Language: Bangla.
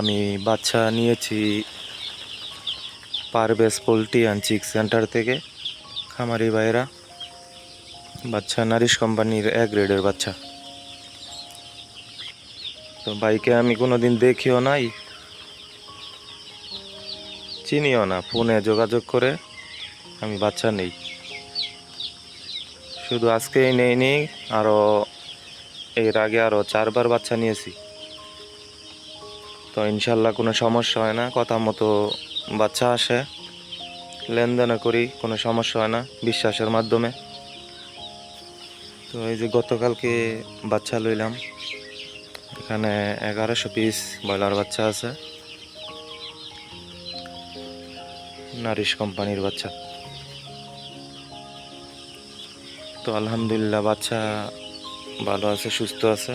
আমি বাচ্চা নিয়েছি Parvez poultry and chick centre থেকে, খামারি ভাইরা বাচ্চা নারিশ কোম্পানির এক গ্রেডের বাচ্চা। তো বাইকে আমি কোনোদিন দেখিও নাই, চিনিও না, ফোনে যোগাযোগ করে আমি বাচ্চা নেই। শুধু আজকেই নেইনি, আরও এর আগে আরও চারবার বাচ্চা নিয়েছি। তো ইনশাল্লাহ কোনো সমস্যা হয় না, কথা মতো বাচ্চা আসে। লেনদেনও করি, কোনো সমস্যা হয় না, বিশ্বাসের মাধ্যমে। তো এই যে গতকালকে বাচ্চা লইলাম, এখানে এগারোশো পিস ব্রয়লার বাচ্চা আছে। নারিশ কোম্পানির বাচ্চা। তো আলহামদুলিল্লাহ বাচ্চা ভালো আছে, সুস্থ আছে।